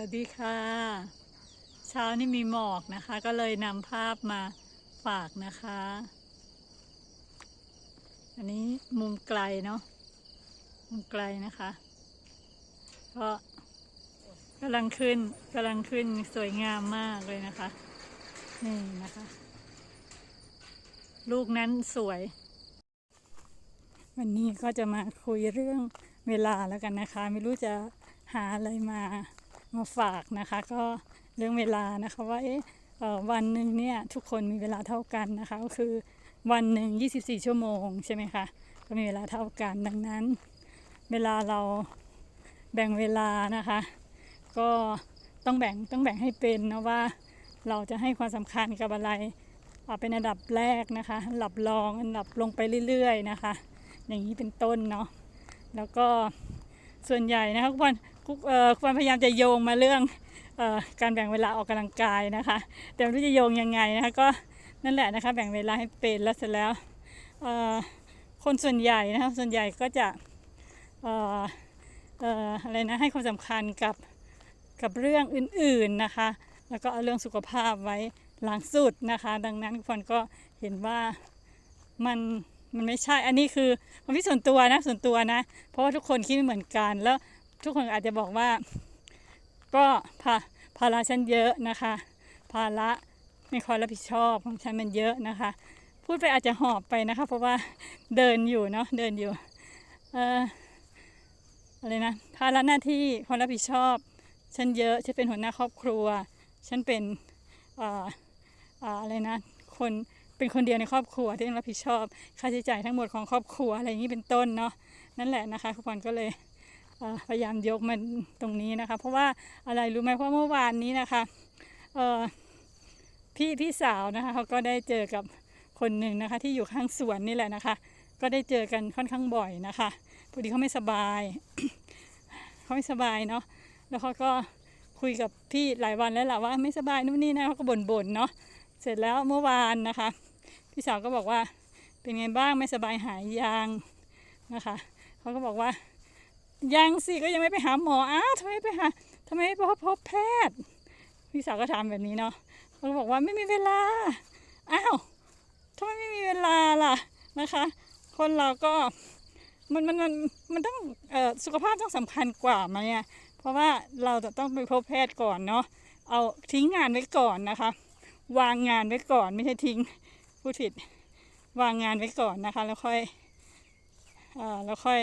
วัสดีค่ะ เช้านี้มีหมอกนะคะ ก็เลยนำภาพมาฝากนะคะ อันนี้มุมไกลเนาะมุมไกลนะคะ ก็กำลังขึ้นกำลังขึ้นสวยงามมากเลยนะคะ นี่นะคะ ลูกนั้นสวย วันนี้ก็จะมาคุยเรื่องเวลาแล้วกันนะคะ ไม่รู้จะหาอะไรมา มาฝากนะคะ ก็เรื่องเวลานะคะว่าเอ๊ะวันหนึ่งเนี่ยทุกคนมีเวลาเท่ากันนะคะก็คือวันหนึ่ง24 ชั่วโมงใช่ไหมคะก็มีเวลาเท่ากันดังนั้น เวลาเราแบ่งเวลานะคะ ก็ต้องแบ่งต้องแบ่งให้เป็นนะว่าเราจะให้ความสำคัญกับอะไรเอาเป็นอันดับแรกนะคะอันดับรองอันดับลงไปเรื่อย ๆ นะคะ อย่างนี้เป็นต้นเนาะแล้วก็ส่วนใหญ่นะคะคุณวัน คุณเอ่อคุณวันพยายามจะโยงมาเรื่องออการแบ่งเวลาออกกำลังกายนะคะ แต่ไม่รู้จะโยงยังไงนะคะก็นั่นแหละนะคะแบ่งเวลาให้เป็นแล้วเสร็จแล้วคนส่วนใหญ่นะคะส่วนใหญ่ก็จะอออะไรนะให้ความสำคัญกับกับเรื่องอื่นๆนะคะ แล้วก็เอาเรื่องสุขภาพไว้หลังสุดนะคะ ดังนั้นคุณวันก็เห็นว่ามันมันไม่ใช่ อันนี้คือความคิดส่วนตัวนะส่วนตัวนะ เพราะว่าทุกคนคิดไม่เหมือนกัน แล้ว ทุกคนอาจจะบอกว่า ก็ภาภาระฉันเยอะนะคะ ภาระในความรับผิดชอบของฉันมันเยอะนะคะ พูดไปอาจจะหอบไปนะคะ เพราะว่าเดินอยู่เนาะเดินอยู่เอ่ออะไรนะภาระหน้าที่ความรับผิดชอบ ฉันเยอะฉันเป็นหัวหน้าครอบครัว ฉันเป็นเอ่ออะไรนะคนเป็นคนเดียวในครอบครัวที่ต้องรับผิดชอบ ค่าใช้จ่ายทั้งหมดของครอบครัวอะไรอย่างนี้เป็นต้นเนาะนั่นแหละนะคะคุณพรก็เลย พยายามยกมันตรงนี้นะคะ เพราะว่าอะไรรู้ไหมเพราะเมื่อวานนี้นะคะเออพี่พี่สาวนะคะเขาก็ได้เจอกับคนหนึ่งนะคะ ที่อยู่ข้างสวนนี่แหละนะคะ ก็ได้เจอกันค่อนข้างบ่อยนะคะพอดีเขาไม่สบายเขาไม่สบายเนาะแล้วเขาก็คุยกับพี่หลายวันแล้วแหละว่าไม่สบายนู่นนี่นะเขาก็บ่นๆเนาะเสร็จแล้วเมื่อวานนะคะ พี่สาวก็บอกว่าเป็นไงบ้างไม่สบายหายยังนะคะเขาก็บอกว่า ยังสิก็ยังไม่ไปหาหมออ้าวทำไมไปหาทำไมไม่พบพบแพทย์ พี่สาวก็ถามแบบนี้เนาะเขาบอกว่าไม่มีเวลาอ้าวทำไมไม่มีเวลาล่ะนะคะ คนเราก็มันมันมันมันต้องเอ่อสุขภาพต้องสำคัญกว่าไหมอะเพราะว่าเราจะต้องไปพบแพทย์ก่อนเนาะเอาทิ้งงานไว้ก่อนนะคะ วางงานไว้ก่อนไม่ใช่ทิ้งพูดผิดวางงานไว้ก่อนนะคะ แล้วค่อยเอ่อแล้วค่อย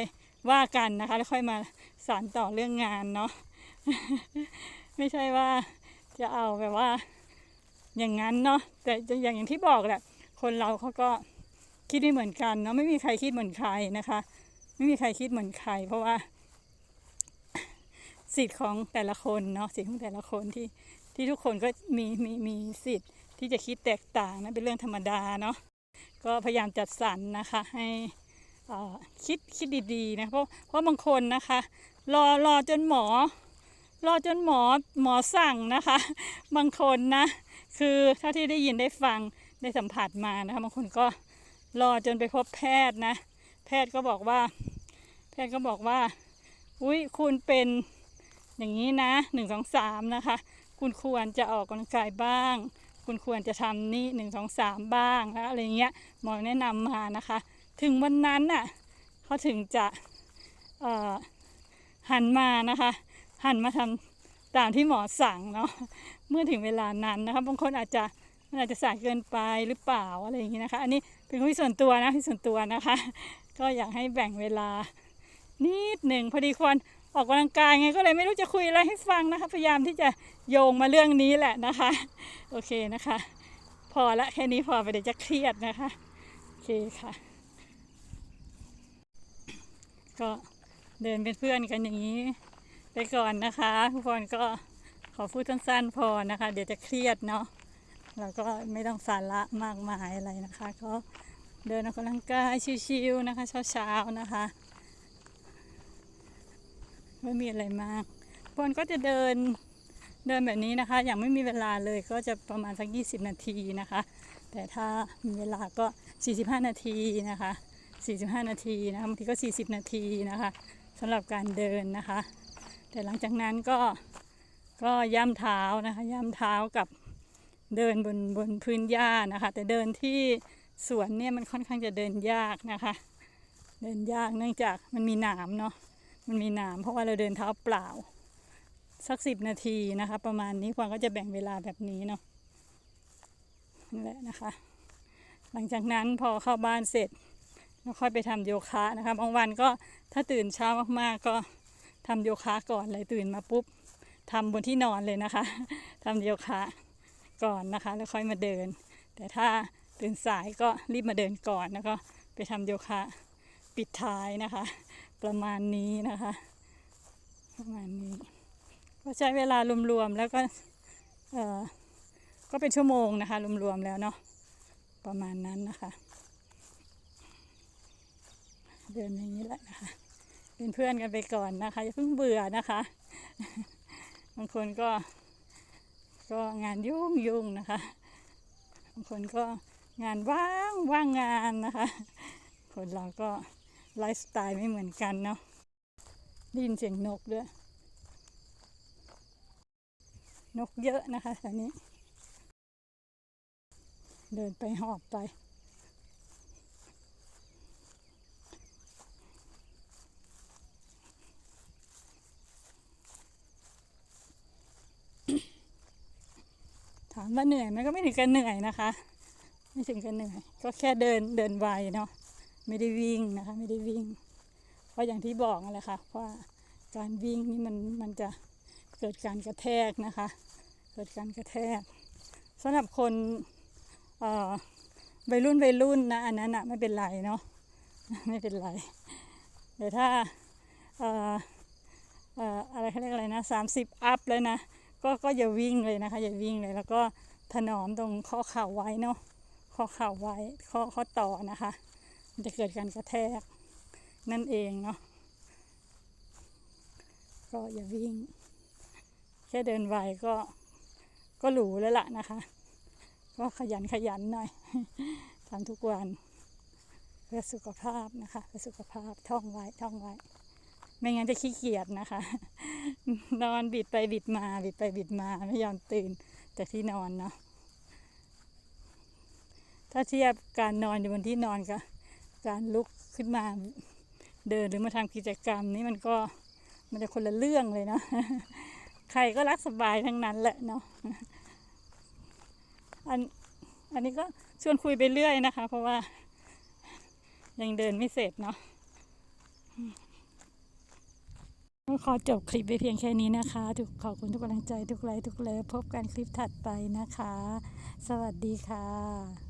ว่ากันนะคะ แล้วค่อยมาสานต่อเรื่องงานเนาะไม่ใช่ว่าจะเอาแบบว่า อย่างนั้นเนาะแต่อย่างอย่างที่บอกแหละคนเราเขาก็คิดไม่เหมือนกันเนาะไม่มีใครคิดเหมือนใครนะคะ ไม่มีใครคิดเหมือนใคร เพราะว่าสิทธิ์ของแต่ละคนเนาะสิทธิ์ของแต่ละคนที่ที่ทุกคนก็มีมีมีสิทธิ์ที่จะคิดแตกต่างนะเป็นเรื่องธรรมดาเนาะก็พยายามจัดสรรนะคะ ให้ คิดคิดดีๆนะเพราะเพราะบางคนนะคะ รอรอจนหมอ รอจนหมอหมอสั่งนะคะ บางคนนะคือเท่าที่ได้ยินได้ฟังได้สัมผัสมานะคะบางคนก็รอจนไปพบแพทย์นะ แพทย์ก็บอกว่า แพทย์ก็บอกว่า อุ้ยคุณเป็นอย่างนี้นะหนึ่งสองสามนะคะ คุณควรจะออกกำลังกายบ้าง คุณควรจะทำนี่หนึ่งสองสามบ้างแล้วอะไรเงี้ยหมอแนะนำมานะคะ ถึงวันนั้นน่ะเขาถึงจะหันมานะคะ หันมาทำตามที่หมอสั่งเนาะเมื่อถึงเวลานั้นนะคะบางคนอาจจะมันอาจจะสายเกินไปหรือเปล่าอะไรอย่างนี้นะคะ อันนี้เป็นความส่วนตัวนะที่ส่วนตัวนะคะ ก็อยากให้แบ่งเวลานิดหนึ่งพอดีควรออกกำลังกายไงก็เลยไม่รู้จะคุยอะไรให้ฟังนะคะ พยายามที่จะโยงมาเรื่องนี้แหละนะคะ โอเคนะคะ พอละแค่นี้พอไปเดี๋ยวจะเครียดนะคะ โอเคค่ะ ก็เดินเป็นเพื่อนกันอย่างนี้ ไปก่อนนะคะทุกคนก็ขอพูดสั้นๆพอนะคะ เดี๋ยวจะเครียดเนาะแล้วก็ไม่ต้องสาระมากมายอะไรนะคะ ก็เดินออกกำลังกายชิวๆนะคะเช้าๆนะคะไม่มีอะไรมากพนก็จะเดินเดินแบบนี้นะคะ อย่างไม่มีเวลาเลยก็จะประมาณสัก 20 นาทีนะคะ แต่ถ้ามีเวลาก็ 45 นาทีนะคะ 45 นาทีนะคะบางทีก็ 40 นาทีนะคะสำหรับการเดินนะคะ แต่หลังจากนั้นก็ก็ย่ำเท้านะคะย่ำเท้ากับเดินบนบนพื้นหญ้านะคะ แต่เดินที่สวนเนี่ยมันค่อนข้างจะเดินยากนะคะ เดินยากเนื่องจากมันมีหนามเนาะมันมีหนามเพราะว่าเราเดินเท้าเปล่าสักสิบนาทีนะคะ ประมาณนี้ควางก็จะแบ่งเวลาแบบนี้เนาะนั่นแหละนะคะ หลังจากนั้นพอเข้าบ้านเสร็จ แล้วค่อยไปทำโยคะนะคะบางวันก็ถ้าตื่นเช้ามากๆก็ทำโยคะก่อนเลยตื่นมาปุ๊บทำบนที่นอนเลยนะคะทำโยคะก่อนนะคะ แล้วค่อยมาเดิน แต่ถ้าตื่นสายก็รีบมาเดินก่อนแล้วก็ไปทำโยคะปิดท้ายนะคะ ประมาณนี้นะคะ ประมาณนี้ก็ใช้เวลารวมๆแล้วก็เออก็เป็นชั่วโมงนะคะรวมๆแล้วเนาะประมาณนั้นนะคะ เดินอย่างนี้แหละนะคะเป็นเพื่อนกันไปก่อนนะคะอย่าเพิ่งเบื่อนะคะ บางคนก็ ก็งานยุ่งยุ่งนะคะ บางคนก็งานว่างว่างงานนะคะ คนเราก็ไลฟ์สไตล์ไม่เหมือนกันเนาะได้ยินเสียงนกด้วย นกเยอะนะคะแถวนี้ เดินไปหอบไป ว่าเหนื่อยไหมก็ไม่ถึงกับเหนื่อยนะคะ ไม่ถึงกับเหนื่อย ก็แค่เดินเดินไวเนาะไม่ได้วิ่งนะคะ ไม่ได้วิ่ง เพราะอย่างที่บอกนั่นแหละค่ะว่าการวิ่งนี่มันมันจะเกิดการกระแทกนะคะ เกิดการกระแทกสำหรับคนเอ่อวัยรุ่นวัยรุ่นนะอันนั้นอะไม่เป็นไรเนาะไม่เป็นไรแต่ถ้าเอ่อเอ่ออะไรเขาเรียกอะไรนะสามสิบอัพเลยนะ ก็ก็อย่าวิ่งเลยนะคะ อย่าวิ่งเลย แล้วก็ถนอมตรงข้อเข่าไว้เนาะข้อเข่าไว้ข้อข้อต่อนะคะ มันจะเกิดการกระแทกนั่นเองเนาะก็อย่าวิ่ง แค่เดินไวก็ก็หรูแล้วล่ะนะคะ ก็ขยันขยันหน่อยทำทุกวันเพื่อสุขภาพนะคะเพื่อสุขภาพท่องไว้ท่องไว้ ไม่งั้นจะขี้เกียจนะคะ นอนบิดไปบิดมา บิดไปบิดมาไม่ยอมตื่นจากที่นอนเนาะถ้าเทียบการนอนอยู่บนที่นอนกับการลุกขึ้นมาเดินหรือมาทำกิจกรรมนี่มันก็มันจะคนละเรื่องเลยเนาะใครก็รักสบายทั้งนั้นแหละเนาะอันอันนี้ก็ชวนคุยไปเรื่อยนะคะ เพราะว่ายังเดินไม่เสร็จเนาะ ขอจบคลิปไปเพียงแค่นี้นะคะทุกขอบคุณทุกกำลังใจทุกไลค์ทุกเลิฟพบกันคลิปถัดไปนะคะ สวัสดีค่ะ